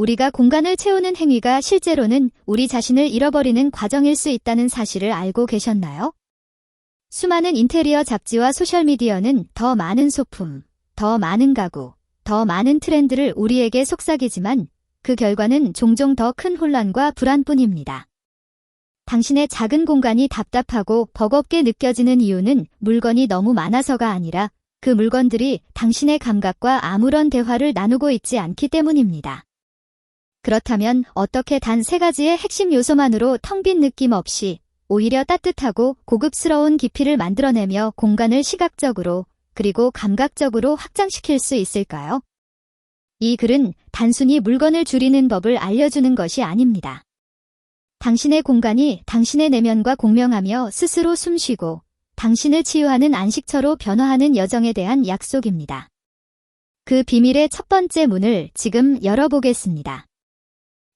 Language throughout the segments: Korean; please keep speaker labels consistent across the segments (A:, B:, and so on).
A: 우리가 공간을 채우는 행위가 실제로는 우리 자신을 잃어버리는 과정일 수 있다는 사실을 알고 계셨나요? 수많은 인테리어 잡지와 소셜미디어는 더 많은 소품, 더 많은 가구, 더 많은 트렌드를 우리에게 속삭이지만 그 결과는 종종 더 큰 혼란과 불안뿐입니다. 당신의 작은 공간이 답답하고 버겁게 느껴지는 이유는 물건이 너무 많아서가 아니라 그 물건들이 당신의 감각과 아무런 대화를 나누고 있지 않기 때문입니다. 그렇다면 어떻게 단 세 가지의 핵심 요소만으로 텅 빈 느낌 없이 오히려 따뜻하고 고급스러운 깊이를 만들어내며 공간을 시각적으로 그리고 감각적으로 확장시킬 수 있을까요? 이 글은 단순히 물건을 줄이는 법을 알려주는 것이 아닙니다. 당신의 공간이 당신의 내면과 공명하며 스스로 숨쉬고 당신을 치유하는 안식처로 변화하는 여정에 대한 약속입니다. 그 비밀의 첫 번째 문을 지금 열어보겠습니다.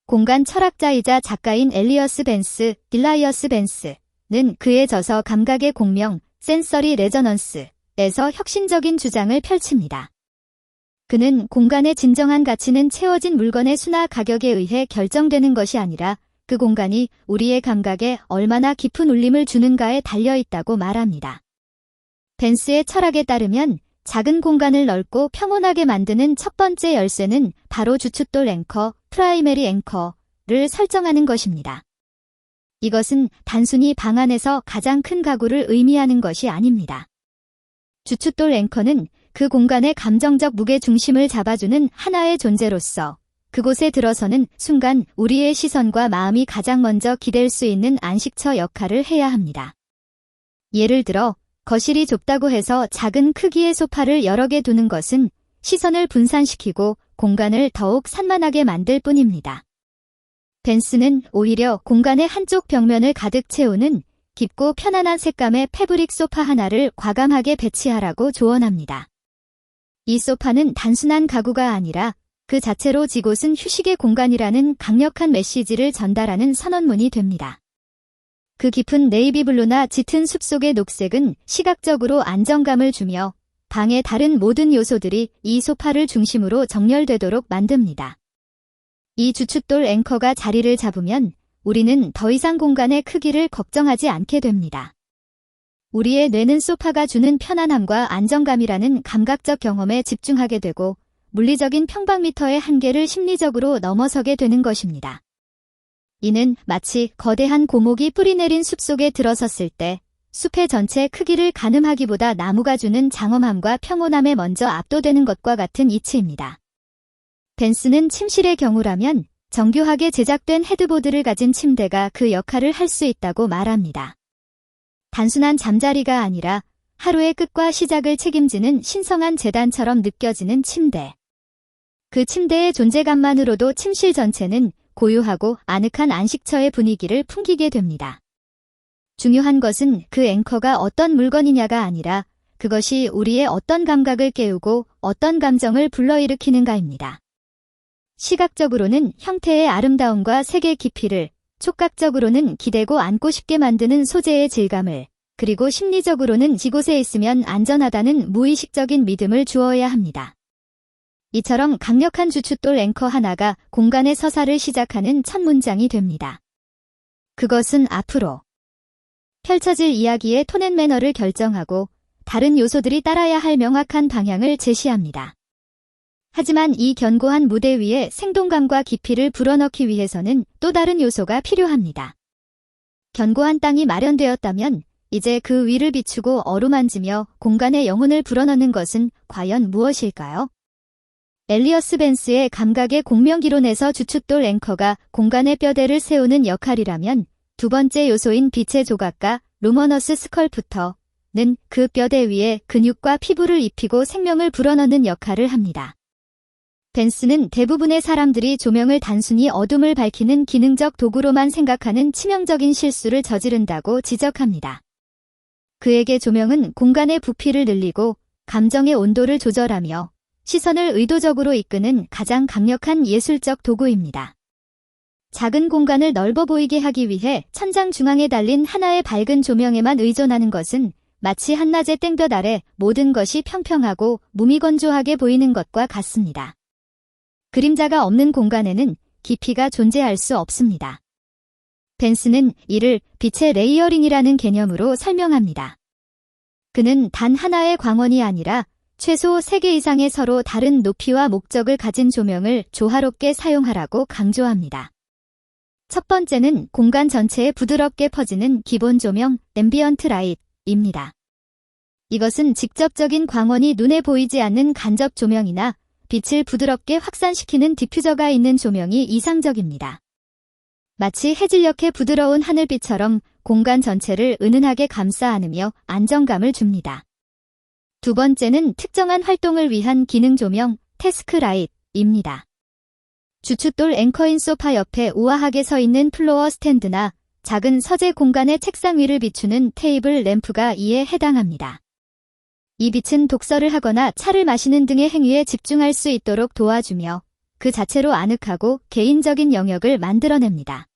A: 공간 철학자이자 작가인 엘리어스 벤스, 딜라이어스 벤스는 그의 저서 감각의 공명, 센서리 레저넌스에서 혁신적인 주장을 펼칩니다. 그는 공간의 진정한 가치는 채워진 물건의 수나 가격에 의해 결정되는 것이 아니라 그 공간이 우리의 감각에 얼마나 깊은 울림을 주는가에 달려 있다고 말합니다. 벤스의 철학에 따르면 작은 공간을 넓고 평온하게 만드는 첫 번째 열쇠는 바로 주춧돌 앵커, 프라이머리 앵커를 설정하는 것입니다. 이것은 단순히 방 안에서 가장 큰 가구를 의미하는 것이 아닙니다. 주춧돌 앵커는 그 공간의 감정적 무게 중심을 잡아주는 하나의 존재로서 그곳에 들어서는 순간 우리의 시선과 마음이 가장 먼저 기댈 수 있는 안식처 역할을 해야 합니다. 예를 들어 거실이 좁다고 해서 작은 크기의 소파를 여러 개 두는 것은 시선을 분산시키고 공간을 더욱 산만하게 만들 뿐입니다. 벤스는 오히려 공간의 한쪽 벽면을 가득 채우는 깊고 편안한 색감의 패브릭 소파 하나를 과감하게 배치하라고 조언합니다. 이 소파는 단순한 가구가 아니라 그 자체로 지곳은 휴식의 공간이라는 강력한 메시지를 전달하는 선언문이 됩니다. 그 깊은 네이비 블루나 짙은 숲속의 녹색은 시각적으로 안정감을 주며 방의 다른 모든 요소들이 이 소파를 중심으로 정렬되도록 만듭니다. 이 주춧돌 앵커가 자리를 잡으면 우리는 더 이상 공간의 크기를 걱정하지 않게 됩니다. 우리의 뇌는 소파가 주는 편안함과 안정감이라는 감각적 경험에 집중하게 되고 물리적인 평방미터의 한계를 심리적으로 넘어서게 되는 것입니다. 이는 마치 거대한 고목이 뿌리내린 숲속에 들어섰을 때 숲의 전체 크기를 가늠하기보다 나무가 주는 장엄함과 평온함에 먼저 압도되는 것과 같은 이치입니다. 벤스는 침실의 경우라면 정교하게 제작된 헤드보드를 가진 침대가 그 역할을 할 수 있다고 말합니다. 단순한 잠자리가 아니라 하루의 끝과 시작을 책임지는 신성한 재단처럼 느껴지는 침대. 그 침대의 존재감만으로도 침실 전체는 고요하고 아늑한 안식처의 분위기를 풍기게 됩니다. 중요한 것은 그 앵커가 어떤 물건이냐가 아니라 그것이 우리의 어떤 감각을 깨우고 어떤 감정을 불러일으키는가입니다. 시각적으로는 형태의 아름다움과 색의 깊이를, 촉각적으로는 기대고 안고 싶게 만드는 소재의 질감을, 그리고 심리적으로는 이곳에 있으면 안전하다는 무의식적인 믿음을 주어야 합니다. 이처럼 강력한 주춧돌 앵커 하나가 공간의 서사를 시작하는 첫 문장이 됩니다. 그것은 앞으로 펼쳐질 이야기의 톤앤 매너를 결정하고 다른 요소들이 따라야 할 명확한 방향을 제시합니다. 하지만 이 견고한 무대 위에 생동감과 깊이를 불어넣기 위해서는 또 다른 요소가 필요합니다. 견고한 땅이 마련되었다면 이제 그 위를 비추고 어루만지며 공간의 영혼을 불어넣는 것은 과연 무엇일까요? 엘리어스 벤스의 감각의 공명기론에서 주춧돌 앵커가 공간의 뼈대를 세우는 역할이라면 두 번째 요소인 빛의 조각가 루머너스 스컬프터는 그 뼈대 위에 근육과 피부를 입히고 생명을 불어넣는 역할을 합니다. 벤스는 대부분의 사람들이 조명을 단순히 어둠을 밝히는 기능적 도구로만 생각하는 치명적인 실수를 저지른다고 지적합니다. 그에게 조명은 공간의 부피를 늘리고 감정의 온도를 조절하며 시선을 의도적으로 이끄는 가장 강력한 예술적 도구입니다. 작은 공간을 넓어 보이게 하기 위해 천장 중앙에 달린 하나의 밝은 조명에만 의존하는 것은 마치 한낮의 땡볕 아래 모든 것이 평평하고 무미건조하게 보이는 것과 같습니다. 그림자가 없는 공간에는 깊이가 존재할 수 없습니다. 벤스는 이를 빛의 레이어링이라는 개념으로 설명합니다. 그는 단 하나의 광원이 아니라 최소 3개 이상의 서로 다른 높이와 목적을 가진 조명을 조화롭게 사용하라고 강조합니다. 첫 번째는 공간 전체에 부드럽게 퍼지는 기본 조명, 앰비언트 라이트입니다. 이것은 직접적인 광원이 눈에 보이지 않는 간접 조명이나 빛을 부드럽게 확산시키는 디퓨저가 있는 조명이 이상적입니다. 마치 해질녘의 부드러운 하늘빛처럼 공간 전체를 은은하게 감싸 안으며 안정감을 줍니다. 두 번째는 특정한 활동을 위한 기능 조명, 테스크 라이트입니다. 주춧돌 앵커인 소파 옆에 우아하게 서 있는 플로어 스탠드나 작은 서재 공간의 책상 위를 비추는 테이블 램프가 이에 해당합니다. 이 빛은 독서를 하거나 차를 마시는 등의 행위에 집중할 수 있도록 도와주며 그 자체로 아늑하고 개인적인 영역을 만들어냅니다.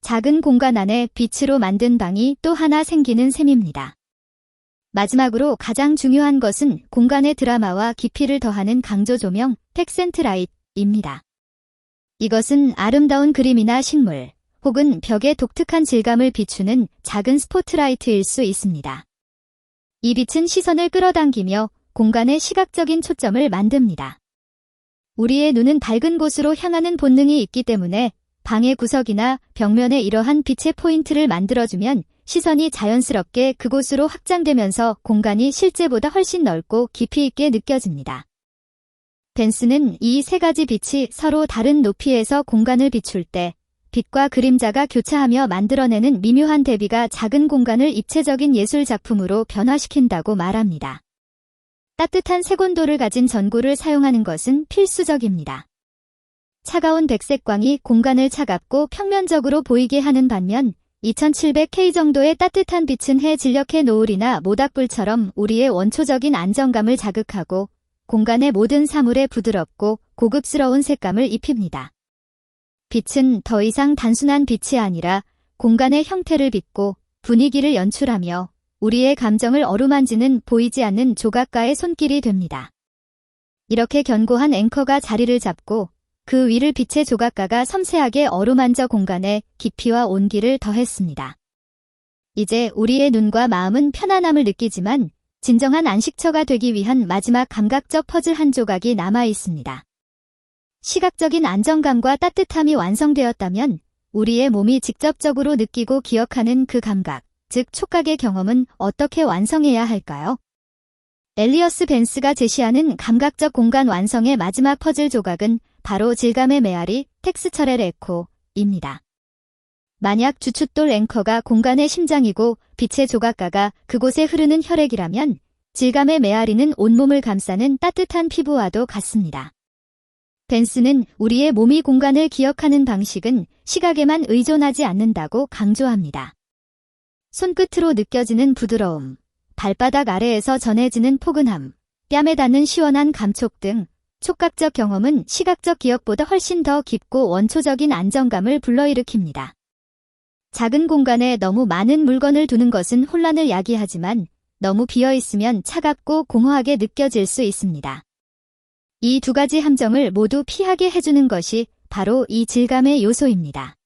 A: 작은 공간 안에 빛으로 만든 방이 또 하나 생기는 셈입니다. 마지막으로 가장 중요한 것은 공간의 드라마와 깊이를 더하는 강조 조명, 팩센트 라이트입니다. 이것은 아름다운 그림이나 식물, 혹은 벽의 독특한 질감을 비추는 작은 스포트라이트일 수 있습니다. 이 빛은 시선을 끌어당기며 공간의 시각적인 초점을 만듭니다. 우리의 눈은 밝은 곳으로 향하는 본능이 있기 때문에 방의 구석이나 벽면에 이러한 빛의 포인트를 만들어주면 시선이 자연스럽게 그곳으로 확장되면서 공간이 실제보다 훨씬 넓고 깊이 있게 느껴집니다. 벤스는 이 세 가지 빛이 서로 다른 높이에서 공간을 비출 때 빛과 그림자가 교차하며 만들어내는 미묘한 대비가 작은 공간을 입체적인 예술 작품으로 변화시킨다고 말합니다. 따뜻한 색온도를 가진 전구를 사용하는 것은 필수적입니다. 차가운 백색광이 공간을 차갑고 평면적으로 보이게 하는 반면 2700K 정도의 따뜻한 빛은 해 진력해 노을이나 모닥불처럼 우리의 원초적인 안정감을 자극하고 공간의 모든 사물에 부드럽고 고급스러운 색감을 입힙니다. 빛은 더 이상 단순한 빛이 아니라 공간의 형태를 빚고 분위기를 연출하며 우리의 감정을 어루만지는 보이지 않는 조각가의 손길이 됩니다. 이렇게 견고한 앵커가 자리를 잡고 그 위를 빛의 조각가가 섬세하게 어루만져 공간에 깊이와 온기를 더했습니다. 이제 우리의 눈과 마음은 편안함을 느끼지만 진정한 안식처가 되기 위한 마지막 감각적 퍼즐 한 조각이 남아 있습니다. 시각적인 안정감과 따뜻함이 완성되었다면 우리의 몸이 직접적으로 느끼고 기억하는 그 감각, 즉 촉각의 경험은 어떻게 완성해야 할까요? 엘리어스 벤스가 제시하는 감각적 공간 완성의 마지막 퍼즐 조각은 바로 질감의 메아리, 텍스처렐 에코입니다. 만약 주춧돌 앵커가 공간의 심장이고 빛의 조각가가 그곳에 흐르는 혈액이라면 질감의 메아리는 온몸을 감싸는 따뜻한 피부와도 같습니다. 벤스는 우리의 몸이 공간을 기억하는 방식은 시각에만 의존하지 않는다고 강조합니다. 손끝으로 느껴지는 부드러움, 발바닥 아래에서 전해지는 포근함, 뺨에 닿는 시원한 감촉 등 촉각적 경험은 시각적 기억보다 훨씬 더 깊고 원초적인 안정감을 불러일으킵니다. 작은 공간에 너무 많은 물건을 두는 것은 혼란을 야기하지만 너무 비어 있으면 차갑고 공허하게 느껴질 수 있습니다. 이 두 가지 함정을 모두 피하게 해주는 것이 바로 이 질감의 요소입니다.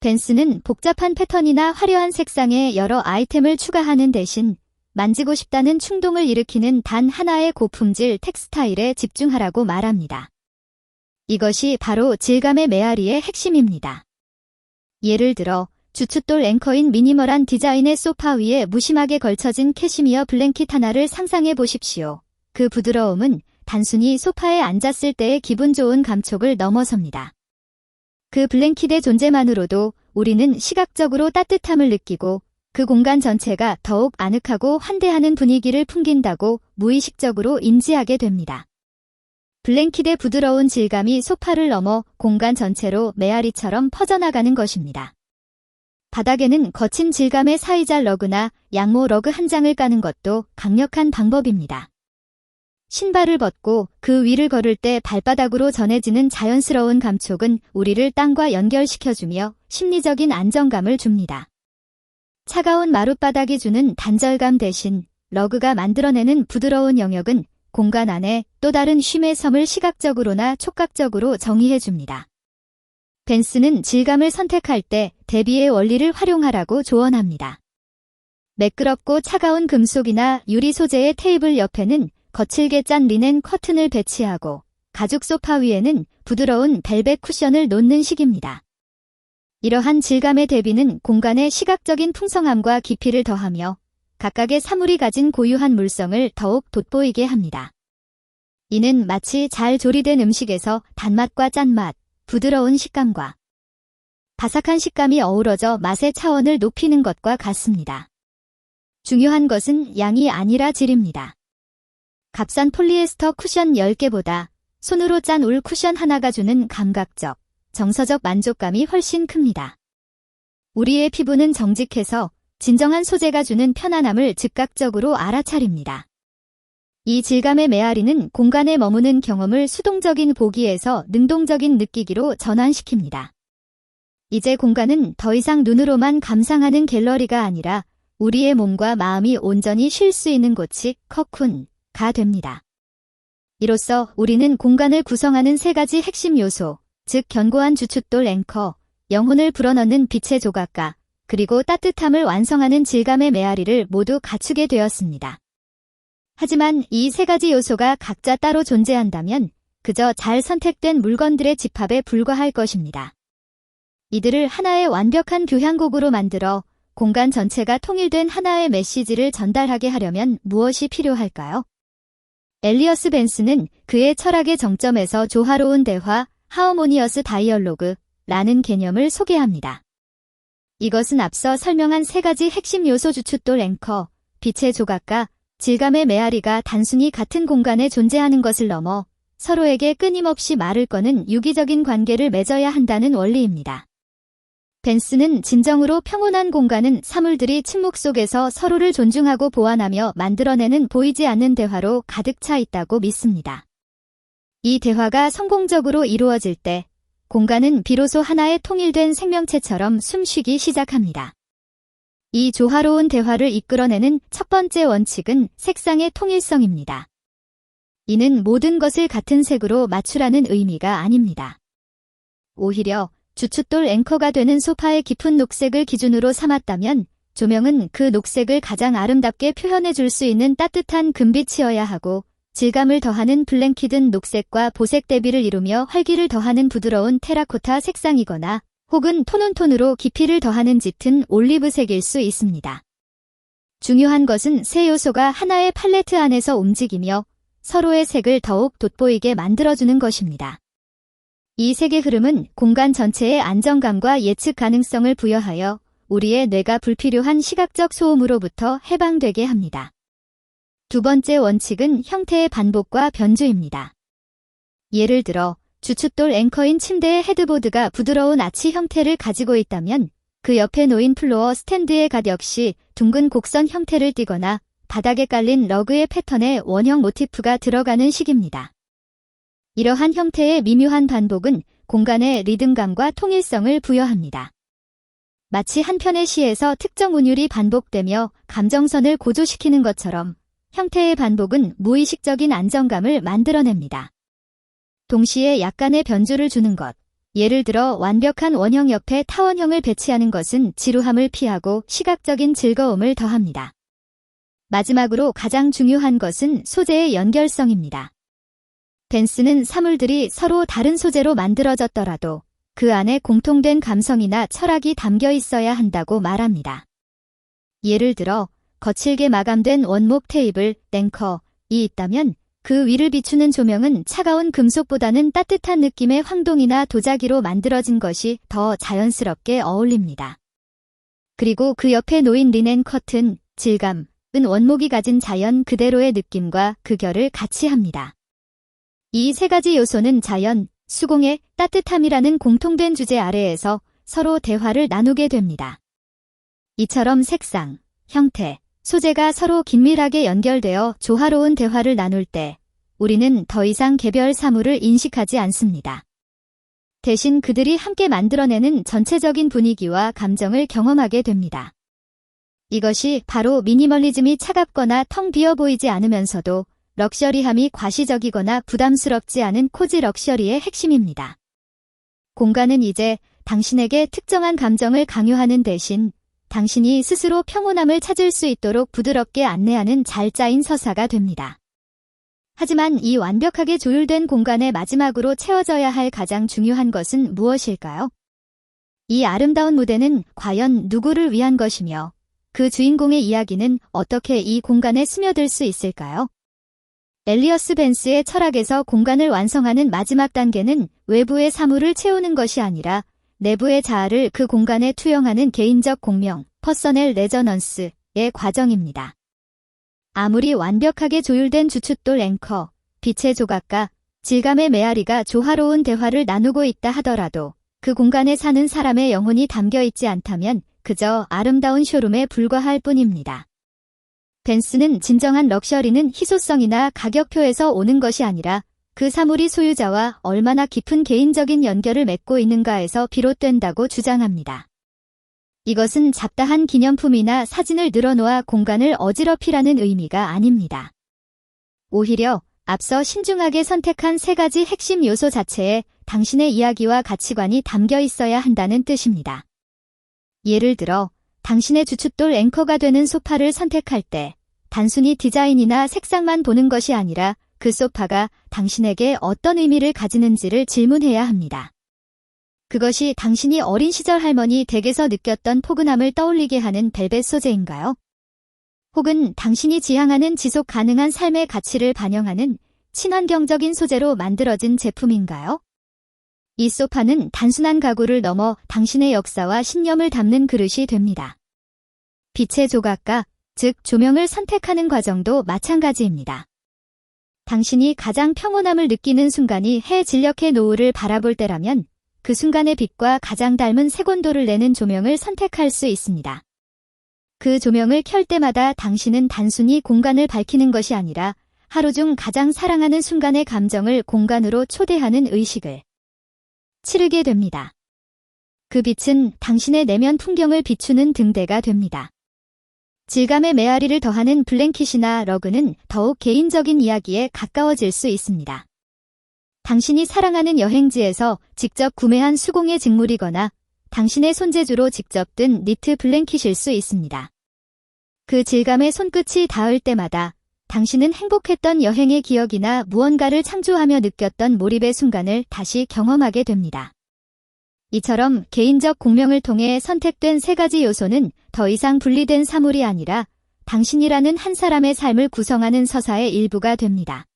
A: 벤스는 복잡한 패턴이나 화려한 색상에 여러 아이템을 추가하는 대신 만지고 싶다는 충동을 일으키는 단 하나의 고품질 텍스타일에 집중하라고 말합니다. 이것이 바로 질감의 메아리의 핵심입니다. 예를 들어 주춧돌 앵커인 미니멀한 디자인의 소파 위에 무심하게 걸쳐진 캐시미어 블랭킷 하나를 상상해 보십시오. 그 부드러움은 단순히 소파에 앉았을 때의 기분 좋은 감촉을 넘어섭니다. 그 블랭킷의 존재만으로도 우리는 시각적으로 따뜻함을 느끼고 그 공간 전체가 더욱 아늑하고 환대하는 분위기를 풍긴다고 무의식적으로 인지하게 됩니다. 블랭킷의 부드러운 질감이 소파를 넘어 공간 전체로 메아리처럼 퍼져나가는 것입니다. 바닥에는 거친 질감의 사이자 러그나 양모 러그 한 장을 까는 것도 강력한 방법입니다. 신발을 벗고 그 위를 걸을 때 발바닥으로 전해지는 자연스러운 감촉은 우리를 땅과 연결시켜주며 심리적인 안정감을 줍니다. 차가운 마룻바닥이 주는 단절감 대신 러그가 만들어내는 부드러운 영역은 공간 안에 또 다른 쉼의 섬을 시각적으로나 촉각적으로 정의해줍니다. 벤스는 질감을 선택할 때 대비의 원리를 활용하라고 조언합니다. 매끄럽고 차가운 금속이나 유리 소재의 테이블 옆에는 거칠게 짠 리넨 커튼을 배치하고 가죽 소파 위에는 부드러운 벨벳 쿠션을 놓는 식입니다. 이러한 질감의 대비는 공간의 시각적인 풍성함과 깊이를 더하며 각각의 사물이 가진 고유한 물성을 더욱 돋보이게 합니다. 이는 마치 잘 조리된 음식에서 단맛과 짠맛, 부드러운 식감과 바삭한 식감이 어우러져 맛의 차원을 높이는 것과 같습니다. 중요한 것은 양이 아니라 질입니다. 값싼 폴리에스터 쿠션 10개보다 손으로 짠 울 쿠션 하나가 주는 감각적, 정서적 만족감이 훨씬 큽니다. 우리의 피부는 정직해서 진정한 소재가 주는 편안함을 즉각적으로 알아차립니다. 이 질감의 메아리는 공간에 머무는 경험을 수동적인 보기에서 능동적인 느끼기로 전환시킵니다. 이제 공간은 더 이상 눈으로만 감상하는 갤러리가 아니라 우리의 몸과 마음이 온전히 쉴 수 있는 곳이 커쿤가 됩니다. 이로써 우리는 공간을 구성하는 세 가지 핵심 요소, 즉 견고한 주춧돌 앵커, 영혼을 불어넣는 빛의 조각가, 그리고 따뜻함을 완성하는 질감의 메아리를 모두 갖추게 되었습니다. 하지만 이 세 가지 요소가 각자 따로 존재한다면 그저 잘 선택된 물건들의 집합에 불과할 것입니다. 이들을 하나의 완벽한 교향곡으로 만들어 공간 전체가 통일된 하나의 메시지를 전달하게 하려면 무엇이 필요할까요? 엘리어스 벤스는 그의 철학의 정점에서 조화로운 대화, 하어모니어스 다이얼로그 라는 개념을 소개합니다. 이것은 앞서 설명한 세 가지 핵심 요소 주춧돌 앵커, 빛의 조각과 질감의 메아리가 단순히 같은 공간에 존재하는 것을 넘어 서로에게 끊임없이 말을 거는 유기적인 관계를 맺어야 한다는 원리입니다. 벤스는 진정으로 평온한 공간은 사물들이 침묵 속에서 서로를 존중하고 보완하며 만들어내는 보이지 않는 대화로 가득 차 있다고 믿습니다. 이 대화가 성공적으로 이루어질 때 공간은 비로소 하나의 통일된 생명체처럼 숨쉬기 시작합니다. 이 조화로운 대화를 이끌어내는 첫 번째 원칙은 색상의 통일성입니다. 이는 모든 것을 같은 색으로 맞추라는 의미가 아닙니다. 오히려 주춧돌 앵커가 되는 소파의 깊은 녹색을 기준으로 삼았다면 조명은 그 녹색을 가장 아름답게 표현해 줄 수 있는 따뜻한 금빛이어야 하고 질감을 더하는 블랭키든 녹색과 보색 대비를 이루며 활기를 더하는 부드러운 테라코타 색상이거나 혹은 톤온톤으로 깊이를 더하는 짙은 올리브색일 수 있습니다. 중요한 것은 세 요소가 하나의 팔레트 안에서 움직이며 서로의 색을 더욱 돋보이게 만들어주는 것입니다. 이 색의 흐름은 공간 전체의 안정감과 예측 가능성을 부여하여 우리의 뇌가 불필요한 시각적 소음으로부터 해방되게 합니다. 두 번째 원칙은 형태의 반복과 변주입니다. 예를 들어 주춧돌 앵커인 침대의 헤드보드가 부드러운 아치 형태를 가지고 있다면 그 옆에 놓인 플로어 스탠드의 갓 역시 둥근 곡선 형태를 띠거나 바닥에 깔린 러그의 패턴에 원형 모티프가 들어가는 식입니다. 이러한 형태의 미묘한 반복은 공간의 리듬감과 통일성을 부여합니다. 마치 한 편의 시에서 특정 운율이 반복되며 감정선을 고조시키는 것처럼 형태의 반복은 무의식적인 안정감을 만들어냅니다. 동시에 약간의 변주를 주는 것. 예를 들어 완벽한 원형 옆에 타원형을 배치하는 것은 지루함을 피하고 시각적인 즐거움을 더합니다. 마지막으로 가장 중요한 것은 소재의 연결성입니다. 벤스는 사물들이 서로 다른 소재로 만들어졌더라도 그 안에 공통된 감성이나 철학이 담겨 있어야 한다고 말합니다. 예를 들어 거칠게 마감된 원목 테이블, 땡커이 있다면 그 위를 비추는 조명은 차가운 금속보다는 따뜻한 느낌의 황동이나 도자기로 만들어진 것이 더 자연스럽게 어울립니다. 그리고 그 옆에 놓인 리넨 커튼, 질감은 원목이 가진 자연 그대로의 느낌과 그 결을 같이 합니다. 이 세 가지 요소는 자연, 수공의 따뜻함이라는 공통된 주제 아래에서 서로 대화를 나누게 됩니다. 이처럼 색상, 형태, 소재가 서로 긴밀하게 연결되어 조화로운 대화를 나눌 때 우리는 더 이상 개별 사물을 인식하지 않습니다. 대신 그들이 함께 만들어내는 전체적인 분위기와 감정을 경험하게 됩니다. 이것이 바로 미니멀리즘이 차갑거나 텅 비어 보이지 않으면서도 럭셔리함이 과시적이거나 부담스럽지 않은 코지 럭셔리의 핵심입니다. 공간은 이제 당신에게 특정한 감정을 강요하는 대신 당신이 스스로 평온함을 찾을 수 있도록 부드럽게 안내하는 잘 짜인 서사가 됩니다. 하지만 이 완벽하게 조율된 공간의 마지막으로 채워져야 할 가장 중요한 것은 무엇일까요? 이 아름다운 무대는 과연 누구를 위한 것이며 그 주인공의 이야기는 어떻게 이 공간에 스며들 수 있을까요? 엘리어스 벤스의 철학에서 공간을 완성하는 마지막 단계는 외부의 사물을 채우는 것이 아니라 내부의 자아를 그 공간에 투영하는 개인적 공명, 퍼서넬 레저넌스의 과정입니다. 아무리 완벽하게 조율된 주춧돌 앵커, 빛의 조각가, 질감의 메아리가 조화로운 대화를 나누고 있다 하더라도 그 공간에 사는 사람의 영혼이 담겨 있지 않다면 그저 아름다운 쇼룸에 불과할 뿐입니다. 벤스는 진정한 럭셔리는 희소성이나 가격표에서 오는 것이 아니라 그 사물이 소유자와 얼마나 깊은 개인적인 연결을 맺고 있는가에서 비롯된다고 주장합니다. 이것은 잡다한 기념품이나 사진을 늘어놓아 공간을 어지럽히라는 의미가 아닙니다. 오히려 앞서 신중하게 선택한 세 가지 핵심 요소 자체에 당신의 이야기와 가치관이 담겨 있어야 한다는 뜻입니다. 예를 들어, 당신의 주춧돌 앵커가 되는 소파를 선택할 때, 단순히 디자인이나 색상만 보는 것이 아니라 그 소파가 당신에게 어떤 의미를 가지는지를 질문해야 합니다. 그것이 당신이 어린 시절 할머니 댁에서 느꼈던 포근함을 떠올리게 하는 벨벳 소재인가요? 혹은 당신이 지향하는 지속 가능한 삶의 가치를 반영하는 친환경적인 소재로 만들어진 제품인가요? 이 소파는 단순한 가구를 넘어 당신의 역사와 신념을 담는 그릇이 됩니다. 빛의 조각가, 즉 조명을 선택하는 과정도 마찬가지입니다. 당신이 가장 평온함을 느끼는 순간이 해 진력의 노을을 바라볼 때라면 그 순간의 빛과 가장 닮은 색온도를 내는 조명을 선택할 수 있습니다. 그 조명을 켤 때마다 당신은 단순히 공간을 밝히는 것이 아니라 하루 중 가장 사랑하는 순간의 감정을 공간으로 초대하는 의식을 치르게 됩니다. 그 빛은 당신의 내면 풍경을 비추는 등대가 됩니다. 질감의 메아리를 더하는 블랭킷이나 러그는 더욱 개인적인 이야기에 가까워질 수 있습니다. 당신이 사랑하는 여행지에서 직접 구매한 수공예 직물이거나 당신의 손재주로 직접 든 니트 블랭킷일 수 있습니다. 그 질감의 손끝이 닿을 때마다 당신은 행복했던 여행의 기억이나 무언가를 창조하며 느꼈던 몰입의 순간을 다시 경험하게 됩니다. 이처럼 개인적 공명을 통해 선택된 세 가지 요소는 더 이상 분리된 사물이 아니라 당신이라는 한 사람의 삶을 구성하는 서사의 일부가 됩니다.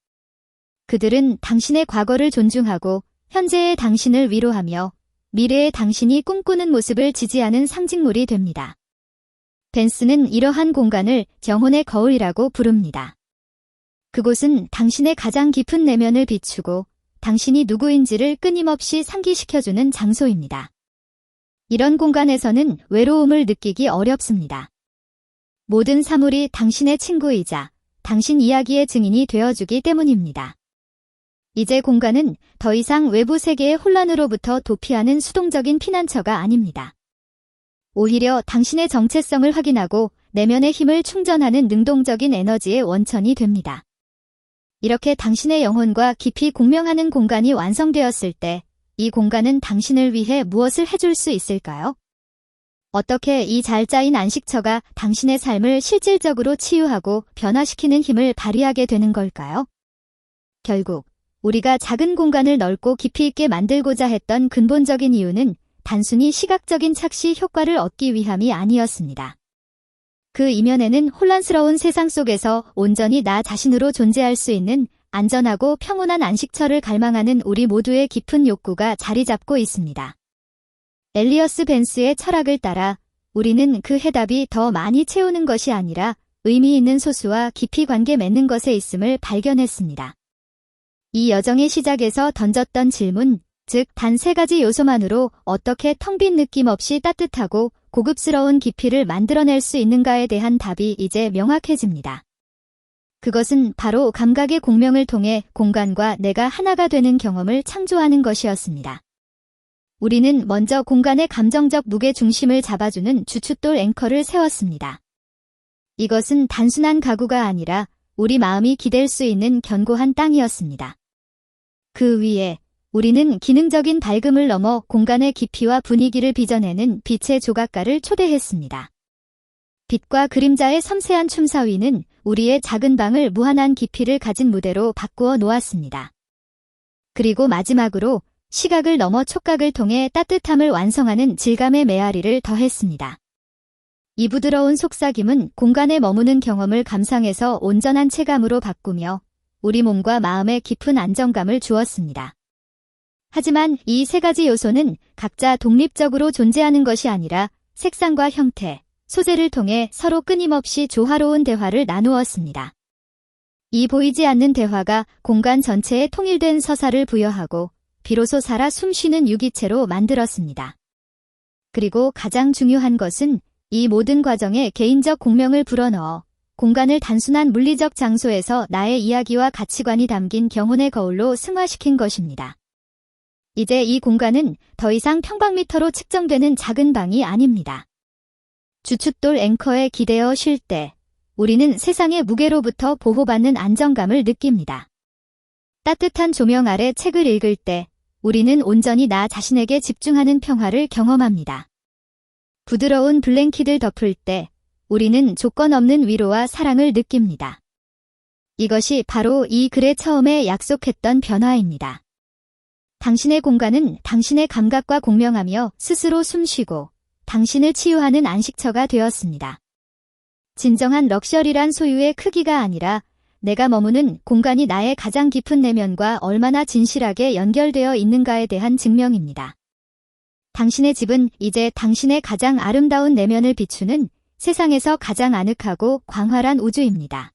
A: 그들은 당신의 과거를 존중하고 현재의 당신을 위로하며 미래의 당신이 꿈꾸는 모습을 지지하는 상징물이 됩니다. 벤스는 이러한 공간을 영혼의 거울이라고 부릅니다. 그곳은 당신의 가장 깊은 내면을 비추고 당신이 누구인지를 끊임없이 상기시켜주는 장소입니다. 이런 공간에서는 외로움을 느끼기 어렵습니다. 모든 사물이 당신의 친구이자 당신 이야기의 증인이 되어주기 때문입니다. 이제 공간은 더 이상 외부 세계의 혼란으로부터 도피하는 수동적인 피난처가 아닙니다. 오히려 당신의 정체성을 확인하고 내면의 힘을 충전하는 능동적인 에너지의 원천이 됩니다. 이렇게 당신의 영혼과 깊이 공명하는 공간이 완성되었을 때 이 공간은 당신을 위해 무엇을 해줄 수 있을까요? 어떻게 이 잘 짜인 안식처가 당신의 삶을 실질적으로 치유하고 변화시키는 힘을 발휘하게 되는 걸까요? 결국 우리가 작은 공간을 넓고 깊이 있게 만들고자 했던 근본적인 이유는 단순히 시각적인 착시 효과를 얻기 위함이 아니었습니다. 그 이면에는 혼란스러운 세상 속에서 온전히 나 자신으로 존재할 수 있는 안전하고 평온한 안식처를 갈망하는 우리 모두의 깊은 욕구가 자리 잡고 있습니다. 엘리어스 벤스의 철학을 따라 우리는 그 해답이 더 많이 채우는 것이 아니라 의미 있는 소수와 깊이 관계 맺는 것에 있음을 발견했습니다. 이 여정의 시작에서 던졌던 질문, 즉 단 세 가지 요소만으로 어떻게 텅 빈 느낌 없이 따뜻하고 고급스러운 깊이를 만들어낼 수 있는가에 대한 답이 이제 명확해집니다. 그것은 바로 감각의 공명을 통해 공간과 내가 하나가 되는 경험을 창조하는 것이었습니다. 우리는 먼저 공간의 감정적 무게 중심을 잡아주는 주춧돌 앵커를 세웠습니다. 이것은 단순한 가구가 아니라 우리 마음이 기댈 수 있는 견고한 땅이었습니다. 그 위에 우리는 기능적인 밝음을 넘어 공간의 깊이와 분위기를 빚어내는 빛의 조각가를 초대했습니다. 빛과 그림자의 섬세한 춤사위는 우리의 작은 방을 무한한 깊이를 가진 무대로 바꾸어 놓았습니다. 그리고 마지막으로 시각을 넘어 촉각을 통해 따뜻함을 완성하는 질감의 메아리를 더했습니다. 이 부드러운 속삭임은 공간에 머무는 경험을 감상해서 온전한 체감으로 바꾸며 우리 몸과 마음에 깊은 안정감을 주었습니다. 하지만 이 세 가지 요소는 각자 독립적으로 존재하는 것이 아니라 색상과 형태, 소재를 통해 서로 끊임없이 조화로운 대화를 나누었습니다. 이 보이지 않는 대화가 공간 전체에 통일된 서사를 부여하고 비로소 살아 숨쉬는 유기체로 만들었습니다. 그리고 가장 중요한 것은 이 모든 과정에 개인적 공명을 불어넣어 공간을 단순한 물리적 장소에서 나의 이야기와 가치관이 담긴 경혼의 거울로 승화시킨 것입니다. 이제 이 공간은 더 이상 평방미터로 측정되는 작은 방이 아닙니다. 주춧돌 앵커에 기대어 쉴 때 우리는 세상의 무게로부터 보호받는 안정감을 느낍니다. 따뜻한 조명 아래 책을 읽을 때 우리는 온전히 나 자신에게 집중하는 평화를 경험합니다. 부드러운 블랭킷을 덮을 때 우리는 조건 없는 위로와 사랑을 느낍니다. 이것이 바로 이 글의 처음에 약속했던 변화입니다. 당신의 공간은 당신의 감각과 공명하며 스스로 숨쉬고 당신을 치유하는 안식처가 되었습니다. 진정한 럭셔리란 소유의 크기가 아니라 내가 머무는 공간이 나의 가장 깊은 내면과 얼마나 진실하게 연결되어 있는가에 대한 증명입니다. 당신의 집은 이제 당신의 가장 아름다운 내면을 비추는 세상에서 가장 아늑하고 광활한 우주입니다.